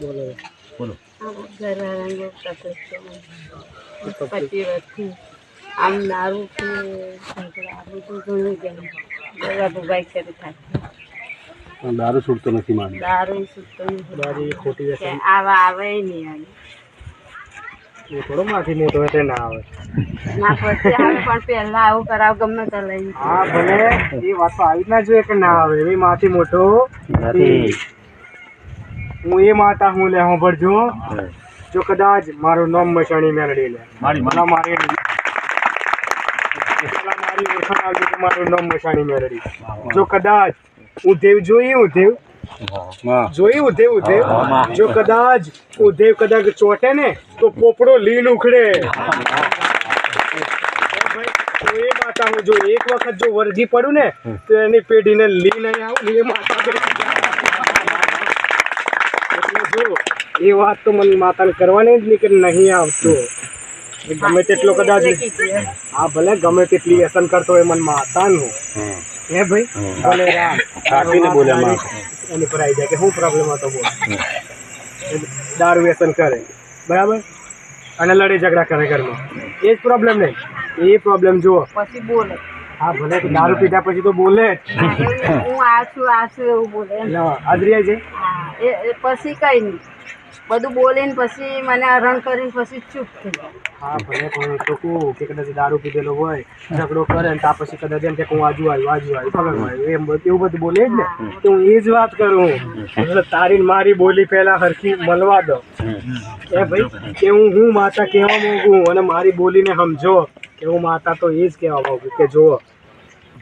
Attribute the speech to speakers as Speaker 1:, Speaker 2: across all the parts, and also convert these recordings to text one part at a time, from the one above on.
Speaker 1: બોલો
Speaker 2: બોલો
Speaker 3: વર્ષથી આમ દારૂ કે
Speaker 2: દારૂ છૂટતો નથી મારી.
Speaker 3: દારૂ છૂટતો નથી.
Speaker 1: દારૂ ખોટી વ્યસન.
Speaker 3: આવા આવે નહીં
Speaker 1: થોડો માથી મોટો હોય તે ના આવે.
Speaker 3: ના પછી પણ પહેલા આવું કરાવ ગમે તે લઈને.
Speaker 1: હા ભલે. એ વાત તો આવી ના જોઈએ કે ના આવે. એ માથી મોટો. હું એ માતા હું લે ભરજો. જો કદાચ મારું નામ મશાણી મેળડી લે.
Speaker 2: મારી
Speaker 1: મારી. મારી ઓળખાણ આવજો કે મારું નામ મશાણી મેળડી જો કદાચ ઉધેવ જોઈએ ઉધેવ
Speaker 2: દેવ
Speaker 1: જોઈ ઉધેવ ઉધેવ જો કદાચ કદાચ ચોટે ને તો પોપડો લીન ઉખડે. હું જો એક વખત જો વરગી પડું ને તો એની પેઢીને લી અહીં આવું એ માતા એટલે જો એ વાત તો મને માતાને કરવાની જ નહીં કે નહીં આવતો. ગમે તેટલો કદાચ હા ભલે ગમે તેટલી વ્યસન કરતો હોય મને માતાનું. હે ભાઈ? ભલે
Speaker 2: રાખીને બોલ્યા
Speaker 1: એની પર આવી જાય કે શું પ્રોબ્લેમ હતો બોલ. દારૂ વ્યસન કરે. બરાબર? અને લડે ઝઘડા કરે ઘરમાં. એ જ પ્રોબ્લેમ નહીં એ પ્રોબ્લેમ જુઓ.
Speaker 3: પછી બોલે.
Speaker 1: હા ભલે દારૂ પીધા પછી તો બોલે.
Speaker 3: હું આ છું આ છું એવું બોલે
Speaker 1: હાજરી આવી
Speaker 3: એ પછી કઈ નહીં બધું બોલીને પછી મને હરણ કરીને પછી ચૂપ થઈ
Speaker 1: હા ભલે પણ તો કહું કે કદાચ દારૂ પીધેલો હોય ઝઘડો કરે ને ત્યાં પછી કદાચ એમ કે હું આજુ આવ્યું આજુ આવ્યું ખબર આવ્યું. એમ એવું બધું બોલે જ ને તો હું એ જ વાત કરું. એટલે તારી મારી બોલી પહેલા હરખી મળવા દો. એ ભાઈ? કે હું હું માતા કહેવા માંગુ અને મારી બોલીને સમજો. કે માતા તો એ જ કહેવા માગું કે જુઓ,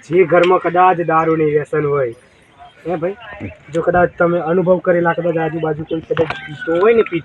Speaker 1: જે ઘરમાં કદાચ દારૂની વ્યસન હોય, હે ભાઈ? જો કદાચ તમે અનુભવ કરેલા, કદાચ આજુબાજુ કોઈ કદાચ પીતો હોય ને, પીતો